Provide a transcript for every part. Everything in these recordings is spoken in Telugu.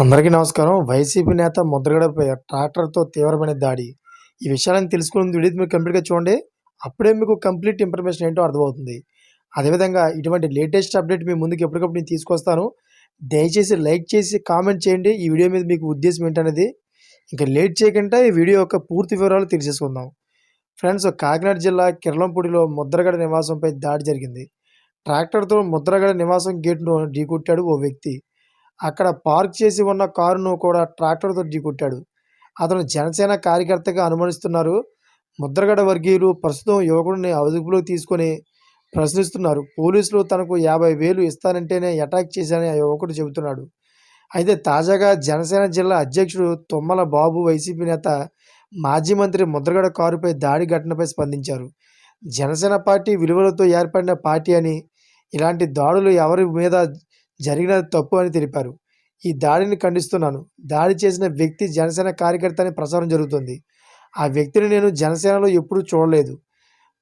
అందరికీ నమస్కారం. వైసీపీ నేత ముద్రగడపై ట్రాక్టర్తో తీవ్రమైన దాడి. ఈ విషయాలను తెలుసుకుని వీడియో మీరు కంప్లీట్గా చూడండి. అప్పుడే మీకు కంప్లీట్ ఇన్ఫర్మేషన్ ఏంటో అర్థమవుతుంది. అదేవిధంగా ఇటువంటి లేటెస్ట్ అప్డేట్ మీ ముందుకు ఎప్పటికప్పుడు నేను తీసుకొస్తాను. దయచేసి లైక్ చేసి కామెంట్ చేయండి. ఈ వీడియో మీద మీకు ఉద్దేశం ఏంటనేది. ఇంకా లేట్ చేయకుండా ఈ వీడియో యొక్క పూర్తి వివరాలు తెలిసేసుకుందాం ఫ్రెండ్స్ కాకినాడ జిల్లా కిరళంపూడిలో ముద్రగడ నివాసంపై దాడి జరిగింది. ట్రాక్టర్తో ముద్రగడ నివాసం గేట్ను ఢీకొట్టాడు ఓ వ్యక్తి. అక్కడ పార్క్ చేసి ఉన్న కారును కూడా ట్రాక్టర్తో ఢీకొట్టాడు. అతను జనసేన కార్యకర్తగా అనుమానిస్తున్నారు ముద్రగడ వర్గీయులు ప్రస్తుతం యువకుడిని అదుపులోకి తీసుకొని ప్రశ్నిస్తున్నారు. పోలీసులు తనకు యాభై వేలు ఇస్తానంటేనే అటాక్ చేశానని ఆ యువకుడు చెబుతున్నాడు. అయితే తాజాగా జనసేన జిల్లా అధ్యక్షుడు తుమ్మల బాబు వైసీపీ నేత మాజీ మంత్రి ముద్రగడ కారుపై దాడి ఘటనపై స్పందించారు. జనసేన పార్టీ విలువలతో ఏర్పడిన పార్టీ అని ఇలాంటి దాడులు ఎవరి మీద జరిగినది తప్పు అని తెలిపారు. ఈ దాడిని ఖండిస్తున్నాను. దాడి చేసిన వ్యక్తి జనసేన కార్యకర్త అని ప్రచారం జరుగుతుంది. ఆ వ్యక్తిని నేను జనసేనలో ఎప్పుడూ చూడలేదు.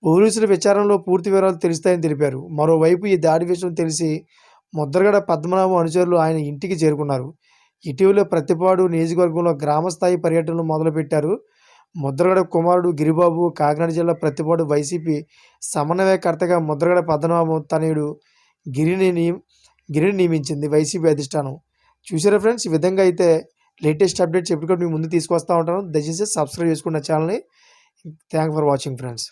పోలీసుల విచారణలో పూర్తి వివరాలు తెలుస్తాయని తెలిపారు. మరోవైపు ఈ దాడి విషయం తెలిసి ముద్రగడ పద్మనాభం అనుచరులు ఆయన ఇంటికి చేరుకున్నారు. ఇటీవల ప్రతిపాడు నియోజకవర్గంలో గ్రామస్థాయి పర్యటనలు మొదలుపెట్టారు. ముద్రగడ కుమారుడు గిరిబాబు కాకినాడ జిల్లా ప్రతిపాడు వైసీపీ సమన్వయకర్తగా ముద్రగడ పద్మనాభం తనయుడు గిరిని గిరిని నియమించింది వైసీపీ అధిష్టానం. చూసారా ఫ్రెండ్స్? ఈ విధంగా అయితే లేటెస్ట్ అప్డేట్స్ ఎప్పటికప్పుడు మీ ముందు తీసుకొస్తూ ఉంటాను. దయచేసి సబ్స్క్రైబ్ చేసుకున్న ఛానల్ని. Thank for watching friends.